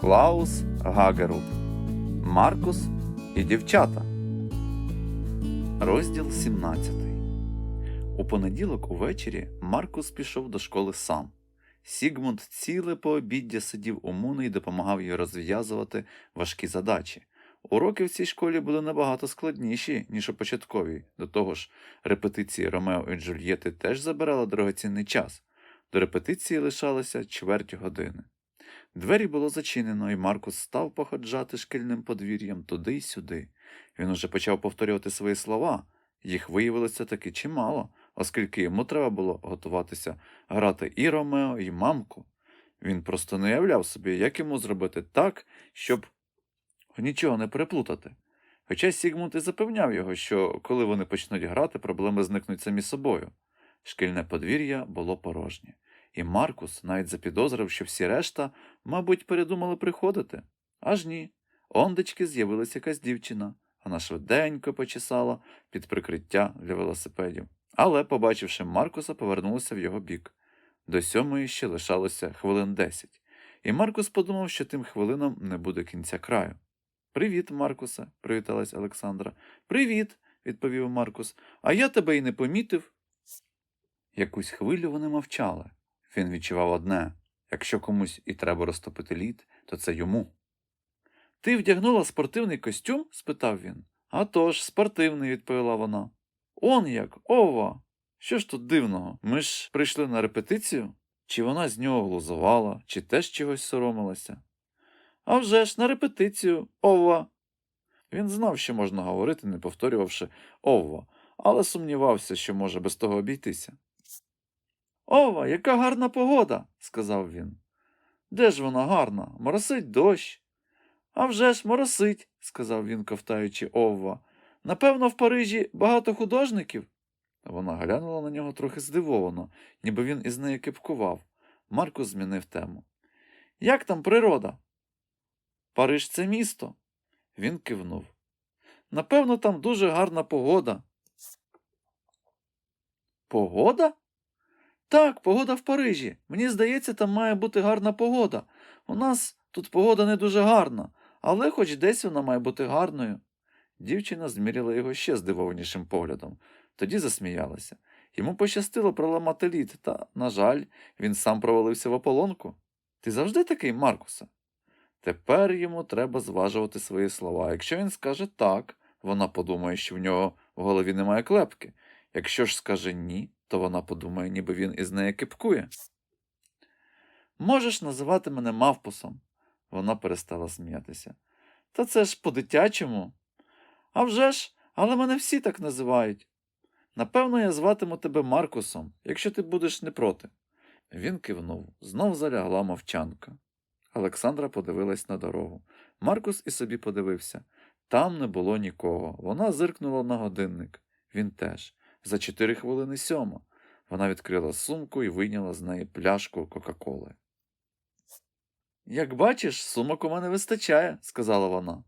Клаус Гагерут, Маркус і дівчата. Розділ 17. У понеділок увечері Маркус пішов до школи сам. Сігмунд ціле пообіддя сидів у Муни і допомагав їй розв'язувати важкі задачі. Уроки в цій школі були набагато складніші, ніж у початковій. До того ж, репетиції Ромео і Джульєти теж забирали дорогоцінний час. До репетиції лишалося чверть години. Двері було зачинено, і Маркус став походжати шкільним подвір'ям туди й сюди. Він уже почав повторювати свої слова. Їх виявилося таки чимало, оскільки йому треба було готуватися грати і Ромео, і мамку. Він просто не уявляв собі, як йому зробити так, щоб нічого не переплутати. Хоча Сігмунд і запевняв його, що коли вони почнуть грати, проблеми зникнуть самі собою. Шкільне подвір'я було порожнє, і Маркус навіть запідозрив, що всі решта, мабуть, передумали приходити. Аж ні. Ондечки з'явилася якась дівчина. Вона швиденько почесала під прикриття для велосипедів. Але, побачивши Маркуса, повернулася в його бік. До сьомої ще лишалося хвилин десять, і Маркус подумав, що тим хвилинам не буде кінця краю. Привіт, Маркусе, привіталась Олександра. Привіт, відповів Маркус. А я тебе й не помітив. Якусь хвилю вони мовчали. Він відчував одне якщо комусь і треба розтопити лід, то це йому. Ти вдягнула спортивний костюм? спитав він. «А тож, спортивний, відповіла вона. Он як, ова. Що ж тут дивного? Ми ж прийшли на репетицію? Чи вона з нього глузувала, чи теж чогось соромилася? «А вже ж, на репетицію, ова. Він знав, що можна говорити, не повторювавши ова, але сумнівався, що може без того обійтися. Ова, яка гарна погода, сказав він. Де ж вона гарна? Моросить дощ. «А вже ж моросить, сказав він, ковтаючи Овва. Напевно, в Парижі багато художників. Вона глянула на нього трохи здивовано, ніби він із нею кепкував. Маркус змінив тему. Як там природа? Париж це місто. Він кивнув. Напевно, там дуже гарна погода. Погода? Так, погода в Парижі. Мені здається, там має бути гарна погода. У нас тут погода не дуже гарна, але хоч десь вона має бути гарною. Дівчина зміряла його ще здивованішим поглядом, тоді засміялася. Йому пощастило проламати лід, та, на жаль, він сам провалився в ополонку. Ти завжди такий, Маркусе? Тепер йому треба зважувати свої слова. Якщо він скаже так, вона подумає, що в нього в голові немає клепки. Якщо ж скаже ні, то вона подумає, ніби він із неї кипкує. Можеш називати мене мавпусом. Вона перестала сміятися. Та це ж по-дитячому. «А вже ж, але мене всі так називають. Напевно, я зватиму тебе Маркусом, якщо ти будеш не проти. Він кивнув, знов залягла мовчанка. Олександра подивилась на дорогу. Маркус і собі подивився. Там не було нікого. Вона зиркнула на годинник. Він теж. За чотири хвилини сьома. Вона відкрила сумку і вийняла з неї пляшку Кока-Коли. Як бачиш, сумок у мене вистачає, сказала вона.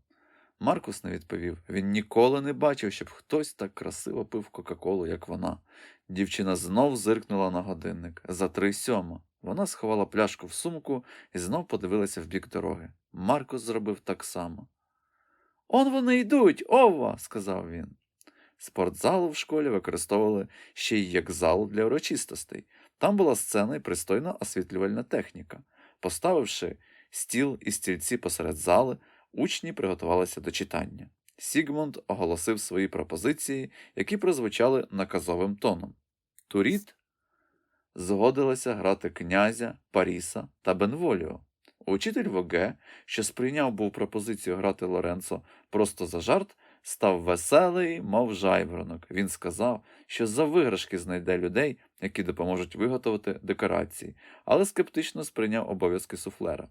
Маркус не відповів. Він ніколи не бачив, щоб хтось так красиво пив Кока-Колу, як вона. Дівчина знов зиркнула на годинник. За три сьома. Вона сховала пляшку в сумку і знов подивилася в бік дороги. Маркус зробив так само. Он вони йдуть, ова, сказав він. Спортзалу в школі використовували ще й як зал для урочистостей. Там була сцена і пристойна освітлювальна техніка. Поставивши стіл і стільці посеред зали, учні приготувалися до читання. Сігмунд оголосив свої пропозиції, які прозвучали наказовим тоном. Туріт згодилася грати князя, Паріса та Бенволіо. Учитель Воге, що сприйняв був пропозицію грати Лоренцо просто за жарт, став веселий, мов жайворонок. Він сказав, що за виграшки знайде людей, які допоможуть виготовити декорації, але скептично сприйняв обов'язки суфлера.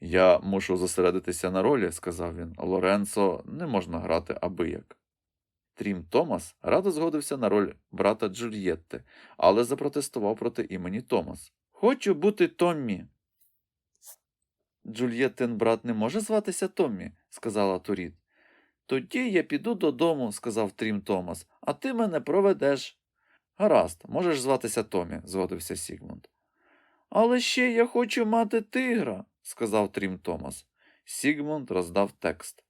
Я мушу зосередитися на ролі, сказав він. Лоренцо не можна грати абияк. Трім Томас радо згодився на роль брата Джульєтти, але запротестував проти імені Томас. Хочу бути Томмі. Джульєттин брат не може зватися Томмі, сказала Туріт. Тоді я піду додому, сказав Трім Томас, а ти мене проведеш. Гаразд, можеш зватися Томі, згодився Сігмунд. Але ще я хочу мати тигра, сказав Трім Томас. Сігмунд роздав текст.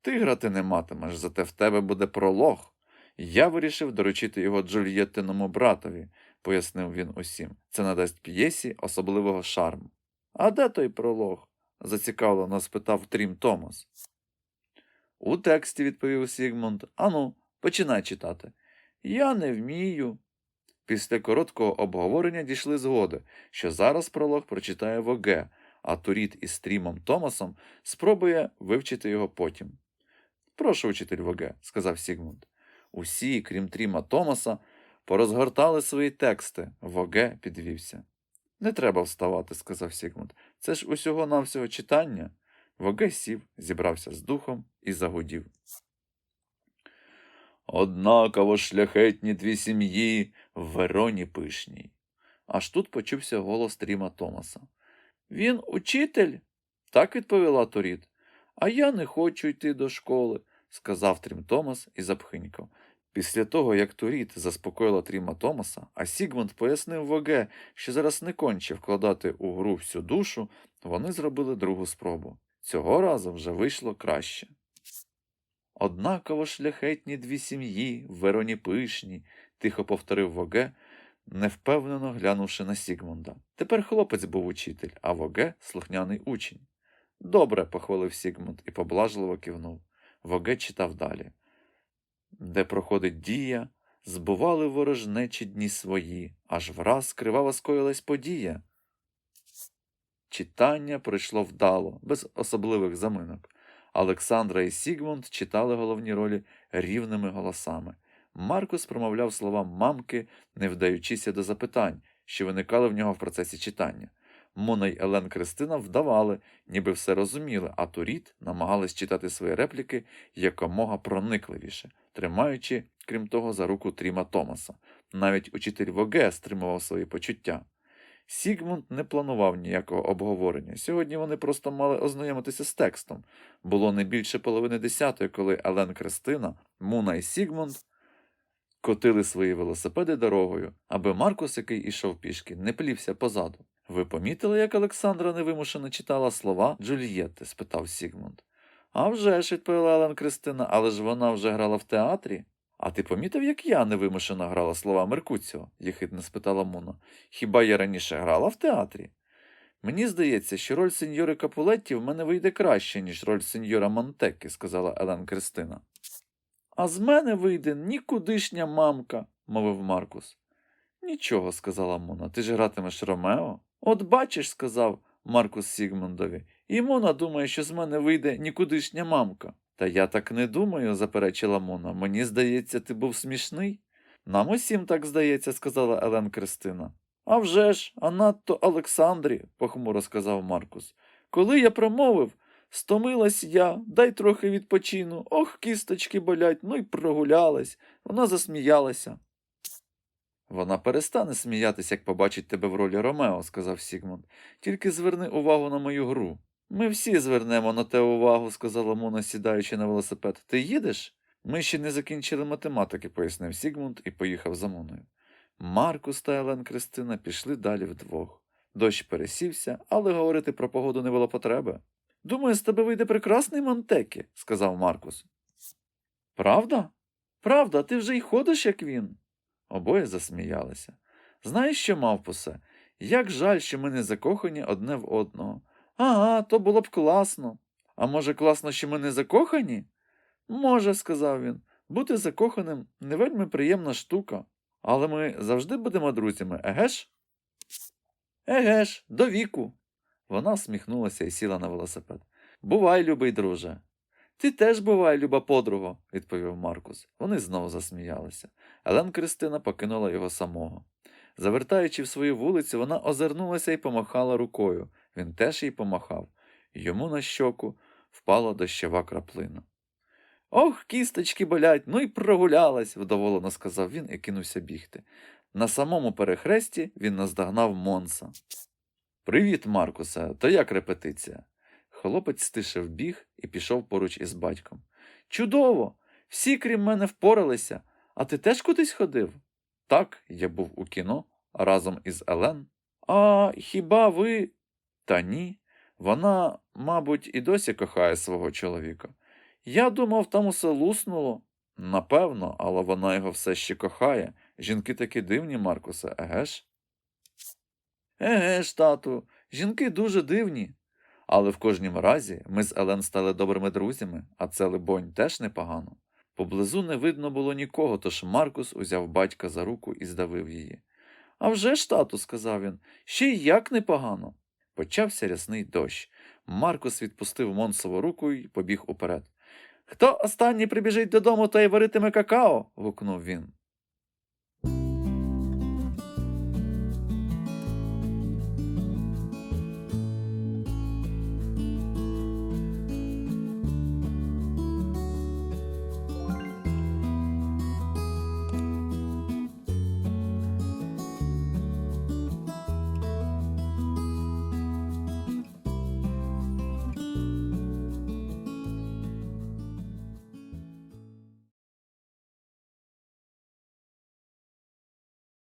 Тигра Ти не матимеш, зате в тебе буде пролог. Я вирішив доручити його Джульєттиному братові, пояснив він усім. Це надасть п'єсі особливого шарму. А де той пролог? зацікавлено спитав Трім Томас. У тексті, відповів Сігмунд. Ану, починай читати. Я не вмію. Після короткого обговорення дійшли згоди, що зараз пролог прочитає Воге, а Туріт із Трімом Томасом спробує вивчити його потім. Прошу, учитель Воге, сказав Сігмунд. Усі, крім Тріма Томаса, порозгортали свої тексти. Воге підвівся. Не треба вставати, сказав Сігмунд. Це ж усього навсього читання. Воге сів, зібрався з духом і загудів. Однаково шляхетні дві сім'ї в Вероні пишній. Аж тут почувся голос Тріма Томаса. Він учитель? Так відповіла Торіт. А я не хочу йти до школи, сказав Трім Томас і запхинькав. Після того, як Туріт заспокоїла Тріма Томаса, а Сігмунд пояснив Воге, що зараз не конче вкладати у гру всю душу, вони зробили другу спробу. Цього разу вже вийшло краще. Однаково шляхетні дві сім'ї, Вероні пишні, тихо повторив Воге, невпевнено глянувши на Сігмунда. Тепер хлопець був учитель, а Воге слухняний учень. Добре, похвалив Сігмунд і поблажливо кивнув. Воге читав далі. Де проходить дія, збували ворожнечі дні свої, аж враз криваво скоїлась подія. Читання пройшло вдало, без особливих заминок. Олександра і Сігмунд читали головні ролі рівними голосами. Маркус промовляв слова мамки, не вдаючися до запитань, що виникали в нього в процесі читання. Мона й Елен Кристина вдавали, ніби все розуміли, а Туріт намагались читати свої репліки якомога проникливіше, тримаючи, крім того, за руку Тріма Томаса. Навіть учитель Воге стримував свої почуття. Сігмунд не планував ніякого обговорення. Сьогодні вони просто мали ознайомитися з текстом. Було не більше половини десятої, коли Елен Кристина, Муна і Сігмунд котили свої велосипеди дорогою, аби Маркус, який ішов пішки, не плівся позаду. Ви помітили, як Олександра невимушено читала слова Джульєтти? спитав Сігмунд. «А вже ж, відповіла Елен Кристина, але ж вона вже грала в театрі. А ти помітив, як я невимушено грала слова Меркуціо? єхидно спитала Муна. Хіба я раніше грала в театрі? Мені здається, що роль сеньори Капулетті в мене вийде краще, ніж роль сеньора Монтеки, сказала Елен Кристина. А з мене вийде нікудишня мамка, мовив Маркус. Нічого, сказала Муна, ти ж гратимеш Ромео. От бачиш, сказав Маркус Сігмундові, і Муна думає, що з мене вийде нікудишня мамка. Та я так не думаю, заперечила Муна. Мені здається, ти був смішний. Нам усім так здається, сказала Елен Кристина. «А вже ж, а надто Олександрі, похмуро сказав Маркус. Коли я промовив, стомилась я, дай трохи відпочину. Ох, кісточки болять, ну й прогулялась. Вона засміялася. Вона перестане сміятися, як побачить тебе в ролі Ромео, сказав Сігмунд. Тільки зверни увагу на мою гру. Ми всі звернемо на те увагу, сказала Мона, сідаючи на велосипед. Ти їдеш? Ми ще не закінчили математики, пояснив Сігмунд і поїхав за Моною. Маркус та Елен Кристина пішли далі вдвох. Дощ пересівся, але говорити про погоду не було потреби. Думаю, з тебе вийде прекрасний Монтекі, сказав Маркус. Правда? Правда, ти вже й ходиш, як він. Обоє засміялися. Знаєш що, мавпусе? Як жаль, що ми не закохані одне в одного. Ага, то було б класно. А може, класно, що ми не закохані? Може, сказав він. Бути закоханим не вельми приємна штука. Але ми завжди будемо друзями, еге ж? Еге ж, до віку. Вона всміхнулася і сіла на велосипед. Бувай, любий друже. Ти теж бувай, люба подруга, відповів Маркус. Вони знову засміялися. Елен Кристина покинула його самого. Завертаючи в свою вулицю, вона озирнулася і помахала рукою. Він теж їй помахав. Йому на щоку впала дощова краплина. Ох, кісточки болять, ну й прогулялась, вдоволено сказав він і кинувся бігти. На самому перехресті він наздогнав Монса. Привіт, Маркусе, то як репетиція? Хлопець стишив біг і пішов поруч із батьком. Чудово! Всі, крім мене, впоралися. А ти теж кудись ходив? Так, я був у кіно разом із Елен. А хіба ви. Та ні. Вона, мабуть, і досі кохає свого чоловіка. Я думав, там усе луснуло. Напевно, але вона його все ще кохає. Жінки такі дивні, Маркусе, еге ж? Еге ж, тату, жінки дуже дивні. Але в кожнім разі ми з Елен стали добрими друзями, а це, либонь, теж непогано. Поблизу не видно було нікого, тож Маркус узяв батька за руку і здавив її. «А вже ж, тату, сказав він, ще й як непогано. Почався рясний дощ. Маркус відпустив Монсову руку і побіг уперед. Хто останній прибіжить додому, той варитиме какао. гукнув він.